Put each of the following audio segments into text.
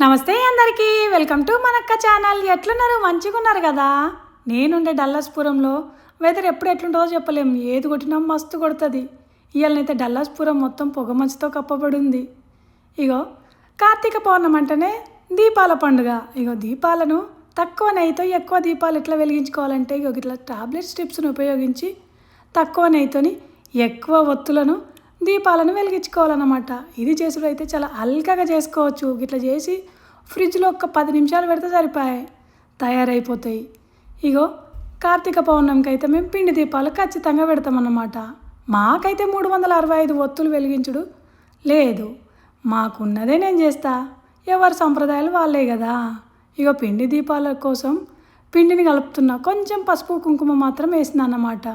నమస్తే అందరికీ welcome to మనక్క channel. ఎట్లున్నారు? మంచిగా ఉన్నారు కదా? నేనుండే డల్లాస్పురంలో. వెదర్ ఎప్పుడు ఎట్లుంటుందో చెప్పలేం. ఏది కొట్టినా మస్తు కొడుతుంది. ఇవాళనైతే డల్లాస్పురం మొత్తం పొగ మంచుతో కప్పబడి ఉంది ఇగో కార్తీక పౌర్ణమి అంటేనే దీపాల పండుగ. ఇగో దీపాలను తక్కువ నెయ్యితో ఎక్కువ దీపాలు ఎట్లా వెలిగించుకోవాలంటే ఇగో ఇట్లా టాబ్లెట్ స్ట్రిప్స్ను ఉపయోగించి తక్కువ నెయ్యితోని ఎక్కువ ఒత్తులను దీపాలను వెలిగించుకోవాలన్నమాట. ఇది చేసుడు అయితే చాలా అల్కగా చేసుకోవచ్చు. ఇట్లా చేసి ఫ్రిడ్జ్లో ఒక పది నిమిషాలు పెడితే సరిపోయాయి. తయారైపోతాయి. ఇగో కార్తీక పౌర్ణమికి అయితే మేము పిండి దీపాలు ఖచ్చితంగా పెడతామన్నమాట. మాకైతే మూడు వందల అరవై ఐదు ఒత్తులు వెలిగించుడు లేదు. మాకున్నదే నేను చేస్తా. ఎవరి సంప్రదాయాలు వాళ్ళే కదా. ఇగో పిండి దీపాల కోసం పిండిని కలుపుతున్నా కొంచెం పసుపు కుంకుమ మాత్రం వేసిన అన్నమాట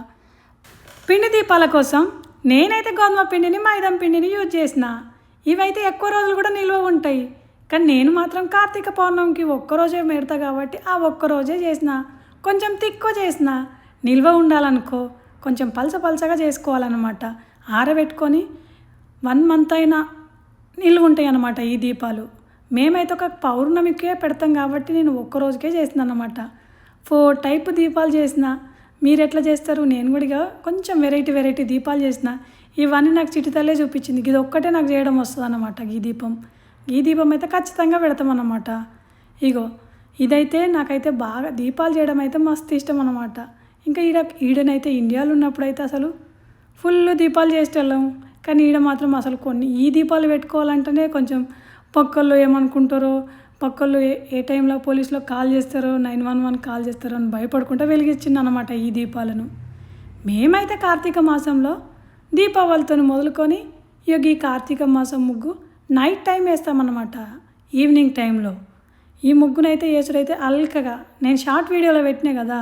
పిండి దీపాల కోసం నేనైతే గోధుమ పిండిని మైదం పిండిని యూజ్ చేసిన. ఇవైతే ఎక్కువ రోజులు కూడా నిల్వ ఉంటాయి. కానీ నేను మాత్రం కార్తీక పౌర్ణమికి ఒక్కరోజే పెడతా కాబట్టి ఆ ఒక్కరోజే చేసిన. కొంచెం తిక్కువ చేసిన. నిల్వ ఉండాలనుకో కొంచెం పలస పలసగా చేసుకోవాలన్నమాట. ఆరబెట్టుకొని వన్ మంత్ అయినా నిల్వ ఉంటాయి అన్నమాట ఈ దీపాలు. మేమైతే ఒక పౌర్ణమికే పెడతాం కాబట్టి నేను ఒక్క రోజుకే చేసిన అన్నమాట ఫోర్ టైప్ దీపాలు చేసిన. మీరు ఎట్లా చేస్తారు? నేను కూడా ఇక కొంచెం వెరైటీ వెరైటీ దీపాలు చేసిన. ఇవన్నీ నాకు చిటితల్లే చూపించింది. ఇది ఒక్కటే నాకు చేయడం వస్తుంది అనమాట ఈ దీపం. ఈ దీపం అయితే ఖచ్చితంగా పెడతామన్నమాట. ఇగో ఇదైతే నాకైతే బాగా దీపాలు చేయడం అయితే మస్తు ఇష్టం అనమాట ఇంకా ఈడ ఈడనైతే ఇండియాలో ఉన్నప్పుడు అయితే అసలు ఫుల్ దీపాలు చేసేవాళ్ళం కానీ ఈడ మాత్రం అసలు కొన్ని ఈ దీపాలు పెట్టుకోవాలంటేనే కొంచెం పక్కల్లో ఏమనుకుంటారో పక్కల్లో ఏ ఏ టైంలో పోలీసులో కాల్ చేస్తారో నైన్ వన్ వన్ కాల్ చేస్తారో అని భయపడకుండా వెలిగించింది అనమాట ఈ దీపాలను. మేమైతే కార్తీక మాసంలో దీపావళితో మొదలుకొని ఇక ఈ కార్తీక మాసం ముగ్గు నైట్ టైం వేస్తామన్నమాట ఈవినింగ్ టైంలో. ఈ ముగ్గునైతే వేసుడైతే అల్కగా నేను షార్ట్ వీడియోలో పెట్టినా కదా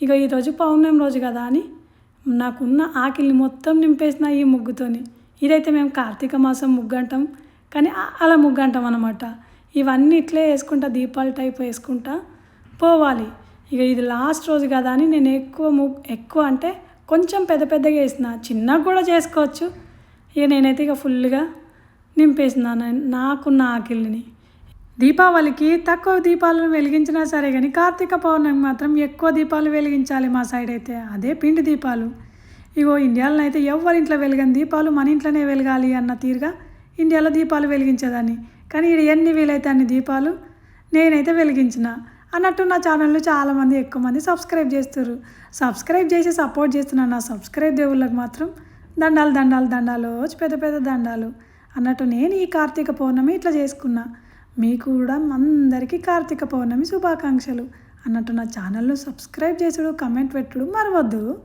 ఇక ఈరోజు పౌర్ణమి రోజు కదా అని నాకున్న ఆకిల్ని మొత్తం నింపేసిన ఈ ముగ్గుతోని. ఇదైతే మేము కార్తీక మాసం ముగ్గు అంటాం కానీ అలా ముగ్గు అంటాం అనమాట ఇవన్నీ ఇట్లే వేసుకుంటా దీపాల టైప్ వేసుకుంటా పోవాలి. ఇక ఇది లాస్ట్ రోజు కదా అని నేను ఎక్కువ ముగ్ ఎక్కువ అంటే కొంచెం పెద్ద పెద్దగా వేసిన చిన్నగా కూడా చేసుకోవచ్చు. ఇక నేనైతే ఇక ఫుల్గా నింపేసిన నాకున్న ఆకిల్ని. దీపావళికి తక్కువ దీపాలను వెలిగించినా సరే కానీ కార్తీక పౌర్ణమి మాత్రం ఎక్కువ దీపాలు వెలిగించాలి మా సైడ్ అయితే. అదే పిండి దీపాలు. ఇగో ఇండియాలో అయితే ఎవరింట్లో ఇంట్లో దీపాలు మన ఇంట్లోనే వెలగాలి అన్న తీరుగా ఇండియాలో దీపాలు వెలిగించేదాన్ని. కానీ ఇక్కడ ఎన్ని వీలైతే అన్ని దీపాలు నేనైతే వెలిగించిన. అన్నట్టు నా ఛానల్ని చాలామంది ఎక్కువ మంది సబ్స్క్రైబ్ చేస్తారు సబ్స్క్రైబ్ చేసి సపోర్ట్ చేస్తున్న నా సబ్స్క్రైబ్ దేవుళ్ళకి మాత్రం దండాలు దండాలు దండాలు పెద్ద పెద్ద దండాలు. అన్నట్టు నేను ఈ కార్తీక పౌర్ణమి ఇట్లా చేసుకున్నా. మీకు కూడా అందరికీ కార్తీక పౌర్ణమి శుభాకాంక్షలు. అన్నట్టు నా ఛానల్ను సబ్స్క్రైబ్ చేసుడు కమెంట్ పెట్టుడు మరవద్దు.